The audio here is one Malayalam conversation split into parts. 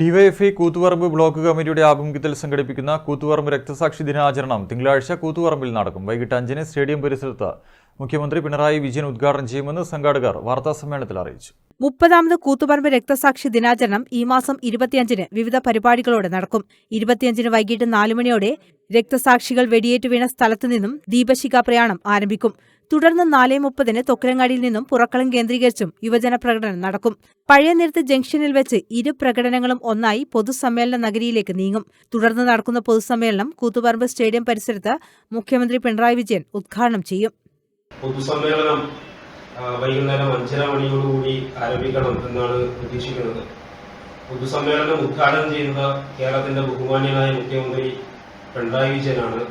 ഡിവൈഎഫ്ഐ കൂത്തുപറമ്പ് ബ്ലോക്ക് കമ്മിറ്റിയുടെ ആഭിമുഖ്യത്തിൽ സംഘടിപ്പിക്കുന്ന കൂത്തുപറമ്പ് രക്തസാക്ഷി ദിനാചരണം തിങ്കളാഴ്ച കൂത്തുപറമ്പിൽ നടക്കും. വൈകിട്ട് അഞ്ചിന് സ്റ്റേഡിയം പരിസരത്ത് മുഖ്യമന്ത്രി പിണറായി വിജയൻ ഉദ്ഘാടനം ചെയ്യുമെന്ന് സംഘാടകർ വാർത്താസമ്മേളനത്തിൽ അറിയിച്ചു. മുപ്പതാമത് കൂത്തുപറമ്പ് രക്തസാക്ഷി ദിനാചരണം ഈ മാസം ഇരുപത്തിയഞ്ചിന് വിവിധ പരിപാടികളോടെ നടക്കും. ഇരുപത്തിയഞ്ചിന് വൈകിട്ട് നാലു മണിയോടെ രക്തസാക്ഷികൾ വെടിയേറ്റ് വീണ സ്ഥലത്തു നിന്നും ദീപശിഖ പ്രയാണം ആരംഭിക്കും. തുടർന്ന് നാലേ മുപ്പതിന് തൊക്കരങ്ങാടിയിൽ നിന്നും പുറക്കളം കേന്ദ്രീകരിച്ചും യുവജന പ്രകടനം നടക്കും. പഴയ നിരത്ത് ജംഗ്ഷനിൽ വെച്ച് ഇരു പ്രകടനങ്ങളും ഒന്നായി പൊതുസമ്മേളന നഗരിയിലേക്ക് നീങ്ങും. തുടർന്ന് നടക്കുന്ന പൊതുസമ്മേളനം കൂത്തുപറമ്പ് സ്റ്റേഡിയം പരിസരത്ത് മുഖ്യമന്ത്രി പിണറായി വിജയൻ ഉദ്ഘാടനം ചെയ്യും. പൊതുസമ്മേളനം വൈകുന്നേരം അഞ്ചര മണിയോടുകൂടി ആരംഭിക്കണം എന്നാണ് പ്രതീക്ഷിക്കുന്നത് പൊതുസമ്മേളനം ഉദ്ഘാടനം ചെയ്യുന്നത് കേരളത്തിന്റെ ബഹുമാന്യനായ മുഖ്യമന്ത്രി പിണറായി വിജയനാണ്.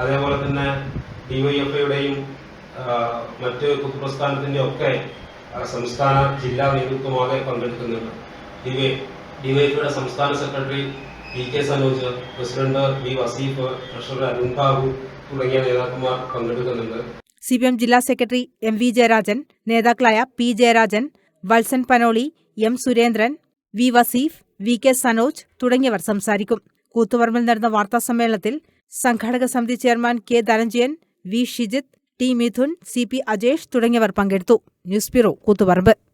അതേപോലെ തന്നെ ഡിവൈഎഫ്ഐയുടെയും മറ്റ് പൊതുപ്രസ്ഥാനത്തിന്റെ ഒക്കെ സംസ്ഥാന ജില്ലാ നേതൃത്വമാകെ പങ്കെടുക്കുന്നുണ്ട്. ഡിവൈ ഡിവൈഎഫ്ഐയുടെ സംസ്ഥാന secretary P K Sanoj president V Vaseef treasurer Arun Babu തുടങ്ങിയ നേതാക്കന്മാർ പങ്കെടുക്കുന്നുണ്ട്. സി പി എം ജില്ലാ സെക്രട്ടറി എം വി ജയരാജൻ നേതാക്കളായ P Jayarajan Valsan Panoli M Surendran V Vaseef V K Sanoj തുടങ്ങിയവർ സംസാരിക്കും. കൂത്തുപറമ്പിൽ നടന്ന വാർത്താസമ്മേളനത്തിൽ സംഘാടക സമിതി chairman K Dhananjayan V Shijith T Mithun C P Ajesh തുടങ്ങിയവർ പങ്കെടുത്തു. News bureau Koothuparamba.